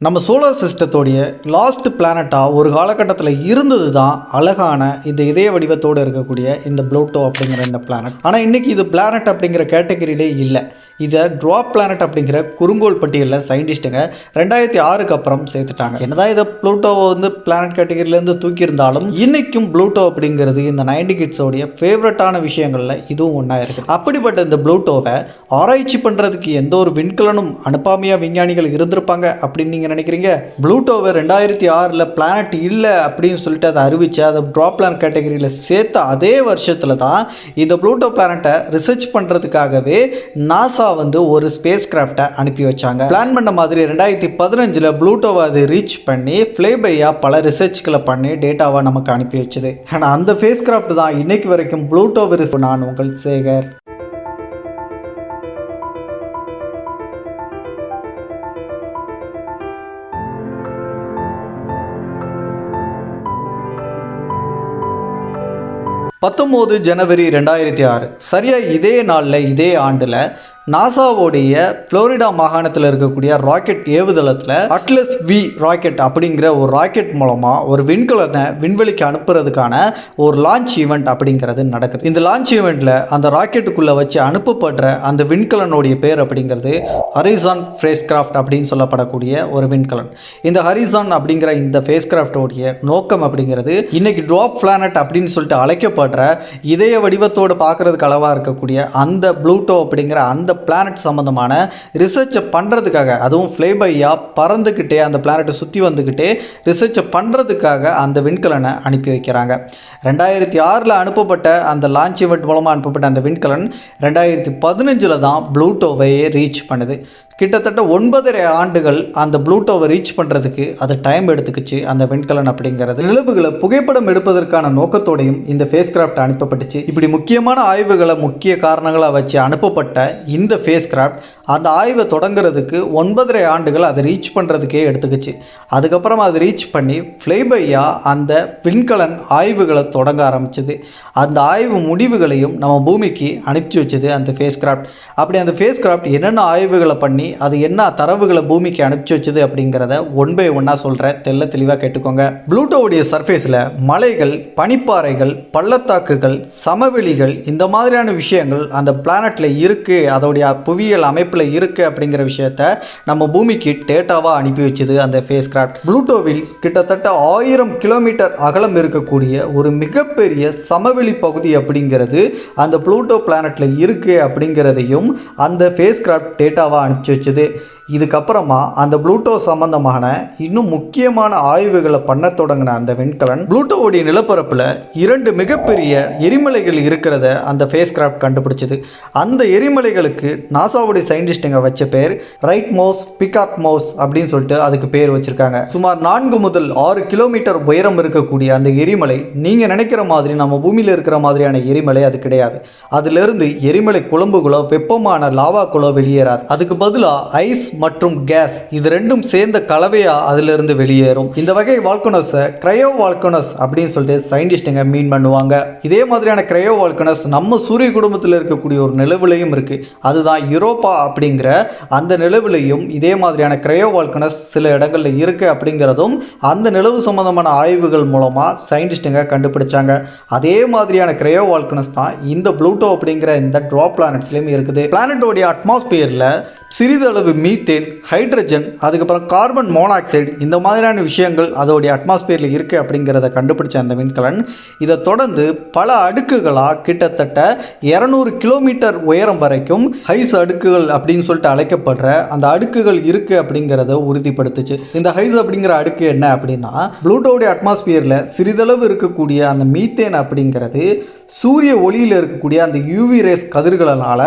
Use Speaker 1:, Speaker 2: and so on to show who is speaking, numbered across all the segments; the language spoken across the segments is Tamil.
Speaker 1: நம்ம சோலார் சிஸ்டத்தோடைய லாஸ்ட் பிளானட்டாக ஒரு காலகட்டத்தில் இருந்தது தான் அழகான இந்த இதய வடிவத்தோடு இருக்கக்கூடிய இந்த ப்ளூட்டோ அப்படிங்கிற இந்த பிளானட் ஆனால் இன்றைக்கி இது பிளானட் அப்படிங்கிற கேட்டகரியிலே இல்லை. இதை ட்ராப் பிளானட் அப்படிங்கிற குறுங்கோள் பட்டியலில் சயின்டிஸ்ட்டுங்க ரெண்டாயிரத்தி ஆறுக்கு அப்புறம் சேர்த்துட்டாங்க. என்னதான் இதை ப்ளூட்டோவை வந்து பிளானட் கேட்டகரியிலேருந்து தூக்கியிருந்தாலும் இன்றைக்கும் ப்ளூட்டோ அப்படிங்கிறது இந்த நைன்டி கிட்ஸோடைய ஃபேவரட்டான விஷயங்களில் இதுவும் ஒன்றா இருக்குது. அப்படிப்பட்ட இந்த ப்ளூட்டோவை ஆராய்ச்சி பண்ணுறதுக்கு எந்த ஒரு விண்கலனும் அனுப்பாமையாக விஞ்ஞானிகள் இருந்திருப்பாங்க அப்படின்னு நீங்கள் நினைக்கிறீங்க? ப்ளூட்டோவை ரெண்டாயிரத்தி ஆறில் பிளானட் இல்லை அப்படின்னு சொல்லிட்டு அதை அறிவித்து அதை ட்ராப் பிளான் கேட்டகரியில் சேர்த்த அதே வருஷத்தில் தான் இந்த ப்ளூட்டோ பிளானட்டை ரிசர்ச் பண்ணுறதுக்காகவே நாசா நாசா வந்து ஒரு ஸ்பேஸ் கிராஃப்டை அனுப்பி வச்சாங்க. பிளான் பண்ண மாதிரி ரெண்டாயிரத்தி பதினஞ்சில் ப்ளூட்டோவை அது ரீச் பண்ணி ஃப்ளேபையாக பல ரிசர்ச்களை பண்ணி டேட்டாவை நமக்கு அனுப்பி வச்சுது. ஆனால் அந்த ஃபேஸ் கிராஃப்ட் தான் இன்னைக்கு வரைக்கும் ப்ளூட்டோ விரிசு நான் உங்கள் சேகர். பத்தொம்போது ஜனவரி ரெண்டாயிரத்தி ஆறு. சரியாக இதே நாளில் இதே ஆண்டில் நாசாவோடைய ஃப்ளோரிடா மாகாணத்தில் இருக்கக்கூடிய ராக்கெட் ஏவுதளத்தில் அட்லஸ் வி ராக்கெட் அப்படிங்கிற ஒரு ராக்கெட் மூலமாக ஒரு விண்கலனை விண்வெளிக்கு அனுப்புறதுக்கான ஒரு லான்ச் ஈவெண்ட் அப்படிங்கிறது நடக்குது. இந்த லான்ச் ஈவெண்ட்டில் அந்த ராக்கெட்டுக்குள்ளே வச்சு அனுப்பப்படுற அந்த விண்கலனுடைய பேர் அப்படிங்கிறது ஹரிசான் ஃபேஸ் கிராஃப்ட் அப்படின்னு சொல்லப்படக்கூடிய ஒரு விண்கலன். இந்த ஹரிசான் அப்படிங்கிற இந்த ஃபேஸ் கிராஃப்டோடைய நோக்கம் அப்படிங்கிறது இன்னைக்கு ட்ராப் பிளானட் அப்படின்னு சொல்லிட்டு அழைக்கப்படுற இதய வடிவத்தோடு பார்க்கறதுக்கு அளவாக இருக்கக்கூடிய அந்த ப்ளூட்டோ அப்படிங்கிற அந்த பிளானட் சம்மந்தமான ரிசர்ச்சை பண்ணுறதுக்காக அதுவும் ஃப்ளேபையாக பறந்துக்கிட்டே அந்த பிளானட்டை சுற்றி வந்துக்கிட்டே ரிசர்ச்சை பண்ணுறதுக்காக அந்த விண்கலனை அனுப்பி வைக்கிறாங்க. ரெண்டாயிரத்தி ஆறில் அனுப்பப்பட்ட அந்த லான்ச் இவெண்ட் மூலமாக அனுப்பப்பட்ட அந்த விண்கலன் ரெண்டாயிரத்தி பதினஞ்சில் தான் ப்ளூட்டோவை ரீச் பண்ணுது. கிட்டத்தட்ட ஒன்பதரை ஆண்டுகள் அந்த ப்ளூட்டோவை ரீச் பண்ணுறதுக்கு அது டைம் எடுத்துக்கிச்சு அந்த விண்கலன் அப்படிங்கிறது. நிலவுகளை புகைப்படம் எடுப்பதற்கான நோக்கத்தோடையும் இந்த ஃபேஸ் கிராஃப்ட் அனுப்பப்பட்டுச்சு. இப்படி முக்கியமான ஆய்வுகளை முக்கிய காரணங்களாக வச்சு அனுப்பப்பட்ட இந்த ஃபேஸ் கிராஃப்ட் அந்த ஆய்வை தொடங்குறதுக்கு ஒன்பதரை ஆண்டுகள் அதை ரீச் பண்ணுறதுக்கே எடுத்துக்கிச்சு. அதுக்கப்புறம் அதை ரீச் பண்ணி ஃப்ளைபையாக அந்த விண்கலன் ஆய்வுகளை தொடங்க ஆரம்பிச்சது. அந்த ஆய்வு முடிவுகளையும் நம்ம பூமிக்கு அனுப்பிச்சி வச்சது அந்த ஃபேஸ் கிராஃப்ட் அப்படி அந்த ஃபேஸ் கிராஃப்ட் என்னென்ன ஆய்வுகளை பண்ணி அது என்ன தரவுகளை பூமிக்கு அனுப்பிச்சி வச்சது அப்படிங்கிறத ஒன் பை ஒன்னாக சொல்கிறேன் தெல்ல தெளிவாக கேட்டுக்கோங்க. ப்ளூட்டோவுடைய சர்ஃபேஸில் மலைகள் பனிப்பாறைகள் பள்ளத்தாக்குகள் சமவெளிகள் இந்த மாதிரியான விஷயங்கள் அந்த பிளானட்டில் இருக்குது அதோடைய புவியியல் அமைப்பில் இருக்குது அப்படிங்கிற விஷயத்த நம்ம பூமிக்கு டேட்டாவாக அனுப்பி வச்சது அந்த ஃபேஸ் கிராஃப்ட் ப்ளூட்டோவில் கிட்டத்தட்ட ஆயிரம் கிலோமீட்டர் அகலம் இருக்கக்கூடிய ஒரு மிகப்பெரிய சமவெளி பகுதி அப்படிங்கிறது அந்த ப்ளூட்டோ பிளானட்டில் இருக்குது அப்படிங்கிறதையும் அந்த ஃபேஸ் கிராஃப்ட் டேட்டாவாக அனுப்பிச்சி வச்சது. இதுக்கப்புறமா அந்த ப்ளூட்டோ சம்பந்தமான இன்னும் முக்கியமான ஆய்வுகளை பண்ண தொடங்கின அந்த விண்கலன் ப்ளூட்டோவுடைய நிலப்பரப்பில் இரண்டு மிகப்பெரிய எரிமலைகள் இருக்கிறத அந்த ஃபேஸ் கிராஃப்ட் கண்டுபிடிச்சது. அந்த எரிமலைகளுக்கு நாசாவுடைய சயின்டிஸ்ட்டுங்க வச்ச பேர் ரைட் மோஸ் பிகாக் மோஸ் அப்படின்னு சொல்லிட்டு அதுக்கு பேர் வச்சுருக்காங்க. சுமார் நான்கு முதல் ஆறு கிலோமீட்டர் உயரம் இருக்கக்கூடிய அந்த எரிமலை நீங்கள் நினைக்கிற மாதிரி நம்ம பூமியில் இருக்கிற மாதிரியான எரிமலை அது கிடையாது. அதிலிருந்து எரிமலை குழம்புகளோ வெப்பமான லாவாக்களோ வெளியேறாது. அதுக்கு பதிலாக ஐஸ் மற்றும் கேஸ் இது ரெண்டும் சேர்ந்த கலவையாக அதிலிருந்து வெளியேறும். இந்த வகை வால்கனஸை கிரையோ வால்கனஸ் அப்படின்னு சொல்லிட்டு சயின்டிஸ்ட்டுங்க மீன் பண்ணுவாங்க. இதே மாதிரியான கிரையோ வால்கனஸ் நம்ம சூரிய குடும்பத்தில் இருக்கக்கூடிய ஒரு நிலவுலையும் இருக்குது அதுதான் யூரோப்பா அப்படிங்கிற அந்த நிலவுலையும் இதே மாதிரியான கிரையோ வால்கனஸ் சில இடங்களில் இருக்குது அப்படிங்கிறதும் அந்த நிலவு சம்பந்தமான ஆய்வுகள் மூலமாக சயின்டிஸ்ட்டுங்க கண்டுபிடிச்சாங்க. அதே மாதிரியான கிரையோ வால்கனஸ் தான் இந்த ப்ளூட்டோ அப்படிங்கிற இந்த ட்ராப் பிளானட்ஸ்லையும் இருக்குது. பிளானட்டோடைய அட்மாஸ்பியரில் சிறிதளவு மீத்தேன் ஹைட்ரஜன் அதுக்கப்புறம் கார்பன் மோனாக்சைடு இந்த மாதிரியான விஷயங்கள் அதோடைய அட்மாஸ்பியரில் இருக்குது அப்படிங்கிறத கண்டுபிடிச்ச அந்த விண்கலன் இதை தொடர்ந்து பல அடுக்குகளாக கிட்டத்தட்ட இரநூறு கிலோமீட்டர் உயரம் வரைக்கும் ஹைஸ் அடுக்குகள் அப்படின்னு சொல்லிட்டு அழைக்கப்படுற அந்த அடுக்குகள் இருக்குது அப்படிங்கிறத உறுதிப்படுத்துச்சு. இந்த ஹைஸ் அப்படிங்கிற அடுக்கு என்ன அப்படின்னா ப்ளூட்டோடைய அட்மாஸ்பியரில் சிறிதளவு இருக்கக்கூடிய அந்த மீத்தேன் அப்படிங்கிறது சூரிய ஒளியில் இருக்கக்கூடிய அந்த யூவி ரேஸ் கதிர்களால்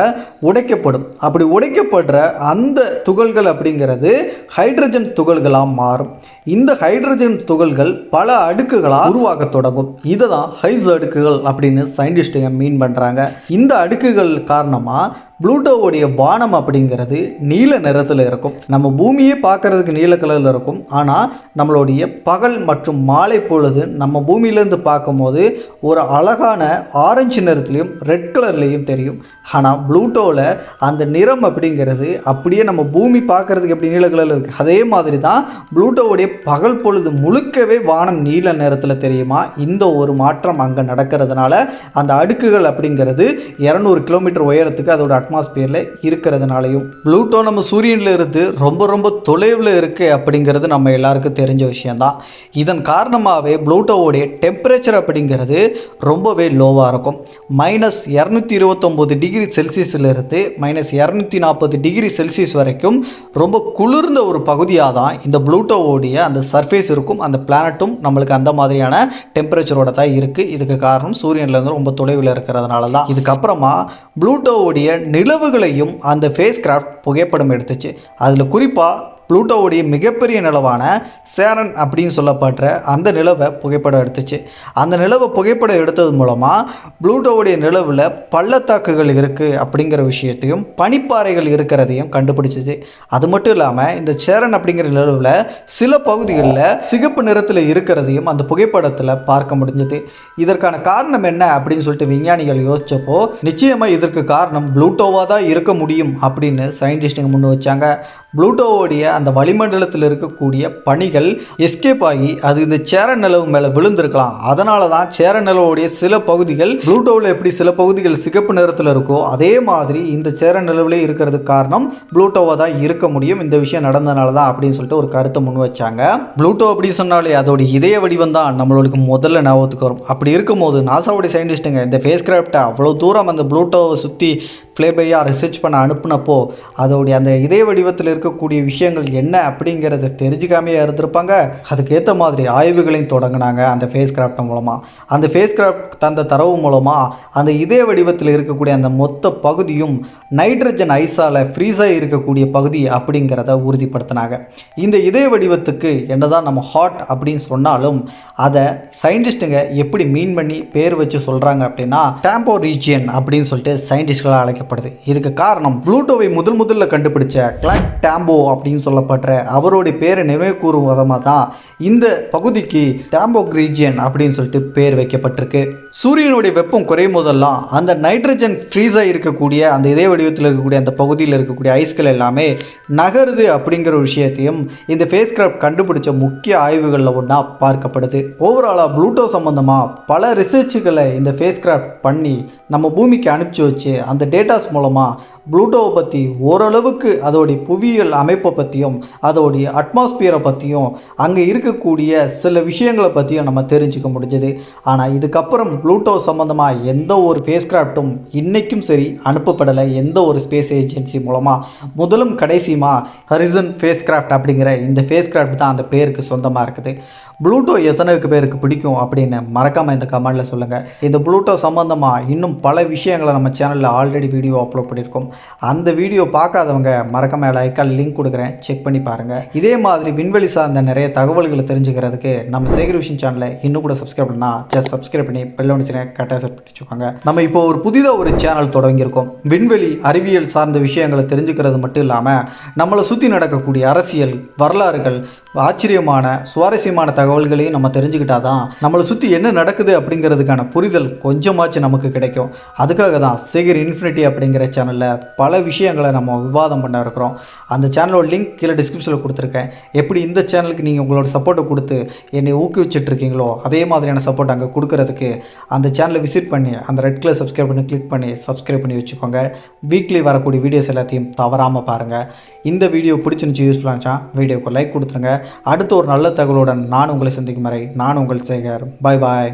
Speaker 1: உடைக்கப்படும். அப்படி உடைக்கப்படுற அந்த துகள்கள் அப்படிங்கிறது ஹைட்ரஜன் துகள்களாக மாறும். இந்த ஹைட்ரஜன் துகள்கள் பல அடுக்குகளாக உருவாக தொடங்கும். இதை தான் ஹைஸ் அடுக்குகள் அப்படின்னு சயின்டிஸ்ட்டுங்க மீன் பண்ணுறாங்க இந்த அடுக்குகள் காரணமாக ப்ளூட்டோவுடைய வானம் அப்படிங்கிறது நீல நிறத்தில் இருக்கும். நம்ம பூமியே பார்க்கறதுக்கு நீல கலரில் இருக்கும். ஆனால் நம்மளுடைய பகல் மற்றும் மாலை பொழுது நம்ம பூமியிலேருந்து பார்க்கும்போது ஒரு அழகான ஆரஞ்சு நிறத்துலையும் ரெட் கலர்லேயும் தெரியும். ஆனால் ப்ளூட்டோவில் அந்த நிறம் அப்படிங்கிறது அப்படியே நம்ம பூமி பார்க்கறதுக்கு எப்படி நீல கலரில் இருக்குது அதே மாதிரி தான் ப்ளூட்டோவுடைய பகல் பொழுது முழுக்கவே வானம் நீல நிறத்தில் தெரியுமா? இந்த ஒரு மாற்றம் அங்கே நடக்கிறதுனால அந்த அடுக்குகள் அப்படிங்கிறது இரநூறு கிலோமீட்டர் உயரத்துக்கு அதோட அட்மாஸ்பியரில் இருக்கிறதுனாலையும். ப்ளூட்டோ நம்ம சூரியனில் இருந்து ரொம்ப ரொம்ப தொலைவில் இருக்குது அப்படிங்கிறது நம்ம எல்லாருக்கும் தெரிஞ்ச விஷயம்தான். இதன் காரணமாகவே ப்ளூட்டோவுடைய டெம்பரேச்சர் அப்படிங்கிறது ரொம்பவே லோவாக இருக்கும். மைனஸ் இரநூத்தி இருபத்தொம்போது டிகிரி செல்சியஸிலிருந்து மைனஸ் இரநூத்தி நாற்பது டிகிரி செல்சியஸ் வரைக்கும் ரொம்ப குளிர்ந்த ஒரு பகுதியாக தான் இந்த ப்ளூட்டோவுடைய அந்த சர்ஃபேஸ் இருக்கும். அந்த பிளானட்டும் நம்மளுக்கு அந்த மாதிரியான டெம்பரேச்சரோட தான் இருக்குது இதுக்கு காரணம் சூரியன்லேருந்து ரொம்ப தொலைவில் இருக்கிறதுனால தான் இதுக்கப்புறமா ப்ளூட்டோவுடைய நிலவுகளையும் அந்த ஃபேஸ் கிராஃப்ட் புகைப்படம் எடுத்துச்சு. அதில் குறிப்பாக ப்ளூட்டோவுடைய மிகப்பெரிய நிலவான சேரன் அப்படின்னு சொல்லப்படுற அந்த நிலவை புகைப்படம் எடுத்துச்சு. அந்த நிலவை புகைப்படம் எடுத்தது மூலமாக ப்ளூட்டோவுடைய நிலவில் பள்ளத்தாக்குகள் இருக்குது அப்படிங்கிற விஷயத்தையும் பனிப்பாறைகள் இருக்கிறதையும் கண்டுபிடிச்சிச்சு. அது மட்டும் இல்லாமல் இந்த சேரன் அப்படிங்கிற நிலவில் சில பகுதிகளில் சிகப்பு நிறத்தில் இருக்கிறதையும் அந்த புகைப்படத்தில் பார்க்க முடிஞ்சது. இதற்கான காரணம் என்ன அப்படின்னு சொல்லிட்டு விஞ்ஞானிகள் யோசித்தப்போ நிச்சயமாக இதற்கு காரணம் ப்ளூட்டோவாக தான் இருக்க முடியும் அப்படின்னு சயின்டிஸ்ட்டுங்க முன் வச்சாங்க. ப்ளூட்டோவோடைய அந்த வளிமண்டலத்தில் இருக்கக்கூடிய பணிகள் எஸ்கேப் ஆகி அது இந்த சேர நிலவு மேலே விழுந்திருக்கலாம். அதனால தான் சேர நிலவுடைய சில பகுதிகள் ப்ளூட்டோவில் எப்படி சில பகுதிகள் சிகப்பு நிறத்தில் இருக்கோ அதே மாதிரி இந்த சேர நிலவுலேயே இருக்கிறதுக்கு காரணம் ப்ளூட்டோவாக தான் இருக்க முடியும். இந்த விஷயம் நடந்தனால தான் அப்படின்னு சொல்லிட்டு ஒரு கருத்தை முன் வச்சாங்க. ப்ளூட்டோ அப்படி சொன்னாலே அதோட இதய வடிவம் தான் நம்மளுக்கு முதல்ல ஞாபகத்துக்கு வரும். அப்படி இருக்கும்போது நாசாவுடைய சயின்டிஸ்ட்டுங்க இந்த ஃபேஸ் கிராஃப்டை அவ்வளோ தூரம் அந்த ப்ளூட்டோவை சுற்றி ஃப்ளேபையாக ரிசர்ச் பண்ண அனுப்புனப்போ அதோடைய அந்த இதய வடிவத்தில் இருக்கக்கூடிய விஷயங்கள் என்ன அப்படிங்கிறத தெரிஞ்சுக்காமையே இருந்திருப்பாங்க. அதுக்கேற்ற மாதிரி ஆய்வுகளையும் தொடங்கினாங்க அந்த ஃபேஸ் கிராஃப்ட் மூலமாக அந்த ஃபேஸ் கிராஃப்ட் தந்த தரவு மூலமாக அந்த இதய வடிவத்தில் இருக்கக்கூடிய அந்த மொத்த பகுதியும் நைட்ரஜன் ஐஸால் ஃப்ரீஸாக இருக்கக்கூடிய பகுதி அப்படிங்கிறத உறுதிப்படுத்தினாங்க. இந்த இதய வடிவத்துக்கு என்னதான் நம்ம ஹாட் அப்படின்னு சொன்னாலும் அதை சயின்டிஸ்ட்டுங்க எப்படி மீன் பண்ணி பேர் வச்சு சொல்கிறாங்க அப்படின்னா டேம்போ ரீஜியன் அப்படின்னு சொல்லிட்டு சயின்டிஸ்ட்களால் அழைக்கப்படுது இதுக்கு காரணம் ப்ளூட்டோவை முதல் முதல்ல கண்டுபிடிச்ச கிளாக் டேம்போ அப்படின்னு சொல்லப்படுற அவருடைய பேரை நினைவு கூறும் விதமாக தான் இந்த பகுதிக்கு டேம்போக் ரீஜியன் அப்படின்னு சொல்லிட்டு பேர் வைக்கப்பட்டிருக்கு. சூரியனுடைய வெப்பம் குறையும் போதெல்லாம் அந்த நைட்ரஜன் ஃப்ரீஸாக இருக்கக்கூடிய அந்த இதே வடிவத்தில் இருக்கக்கூடிய அந்த பகுதியில் இருக்கக்கூடிய ஐஸ்கள் எல்லாமே நகருது அப்படிங்கிற விஷயத்தையும் இந்த ஃபேஸ் கிராஃப்ட் கண்டுபிடிச்ச முக்கிய ஆய்வுகளில் ஒன்றா பார்க்கப்படுது. ஓவராலாக ப்ளூட்டோ சம்மந்தமாக பல ரிசர்ச்சுகளை இந்த ஃபேஸ் கிராஃப்ட் பண்ணி நம்ம பூமிக்கு அனுப்பிச்சி வச்சு அந்த டேட்டாஸ் மூலமாக ப்ளூட்டோவை பற்றி ஓரளவுக்கு அதோடைய புவியியல் அமைப்பை பற்றியும் அதோடைய அட்மாஸ்பியரை பற்றியும் அங்கே இருக்கக்கூடிய சில விஷயங்களை பற்றியும் நம்ம தெரிஞ்சுக்க முடிஞ்சது. ஆனால் இதுக்கப்புறம் ப்ளூட்டோ சம்மந்தமாக எந்த ஒரு ஃபேஸ் கிராஃப்ட்டும் இன்றைக்கும் சரி அனுப்பப்படலை. எந்த ஒரு ஸ்பேஸ் ஏஜென்சி மூலமாக முதலும் கடைசியுமா ஹரிசன் ஃபேஸ் கிராஃப்ட் அப்படிங்கிற இந்த ஃபேஸ் கிராஃப்ட் தான் அந்த பேருக்கு சொந்தமாக இருக்குது. ப்ளூட்டோ எத்தனைக்கு பேருக்கு பிடிக்கும் அப்படின்னு மறக்காமல் இந்த கமெண்டில் சொல்லுங்கள் இந்த ப்ளூட்டோ சம்மந்தமாக இன்னும் பல விஷயங்களை நம்ம சேனலில் ஆல்ரெடி வீடியோ அப்லோட் பண்ணியிருக்கோம். அந்த வீடியோ பார்க்காதவங்க மறக்காமல் லைக்கால் லிங்க் கொடுக்குறேன். செக் பண்ணி பாருங்கள் இதே மாதிரி விண்வெளி சார்ந்த நிறைய தகவல்களை தெரிஞ்சுக்கிறதுக்கு நம்ம சேகர் விஷன் சேனலை இன்னும் கூட சப்ஸ்கிரைப் பண்ணால் ஜஸ்ட் சப்ஸ்கிரைப் பண்ணி பெல் ஒன்று கரெக்டாக செட் பண்ணி வச்சுக்கோங்க. நம்ம இப்போ ஒரு புதிதாக ஒரு சேனல் தொடங்கியிருக்கோம். விண்வெளி அறிவியல் சார்ந்த விஷயங்களை தெரிஞ்சுக்கிறது மட்டும் இல்லாமல் நம்மளை சுற்றி நடக்கக்கூடிய அரசியல் வரலாறுகள் ஆச்சரியமான சுவாரஸ்யமான தகவல்களையும் நம்ம தெரிஞ்சுக்கிட்டாதான் தான் நம்மளை சுற்றி என்ன நடக்குது அப்படிங்கிறதுக்கான புரிதல் கொஞ்சமாச்சும் நமக்கு கிடைக்கும். அதுக்காக தான் சேகர் இன்ஃபினிட்டி அப்படிங்கிற சேனலில் பல விஷயங்களை நம்ம விவாதம் பண்ண இருக்கிறோம். அந்த சேனலோட லிங்க் கீழே டிஸ்கிரிப்ஷனில் கொடுத்துருக்கேன். எப்படி இந்த சேனலுக்கு நீங்கள் உங்களோட சப்போர்ட்டை கொடுத்து என்னை ஊக்குவிச்சிட்ருக்கீங்களோ அதே மாதிரியான சப்போர்ட் அங்கே கொடுக்குறதுக்கு அந்த சேனலை விசிட் பண்ணி அந்த ரெட் கலர் சப்ஸ்கிரைப் பண்ணி கிளிக் பண்ணி சப்ஸ்கிரைப் பண்ணி வச்சுக்கோங்க. வீக்லி வரக்கூடிய வீடியோஸ் எல்லாத்தையும் தவறாமல் பாருங்கள் இந்த வீடியோ பிடிச்சிருந்துச்சி யூஸ்ஃபுல்லாக இருந்துச்சா வீடியோக்கு லைக் கொடுத்துருங்க. அடுத்து ஒரு நல்ல தகவலுடன் நான் உங்களை சந்திக்கும் வரை நான் உங்கள் சேகர். பாய் பாய்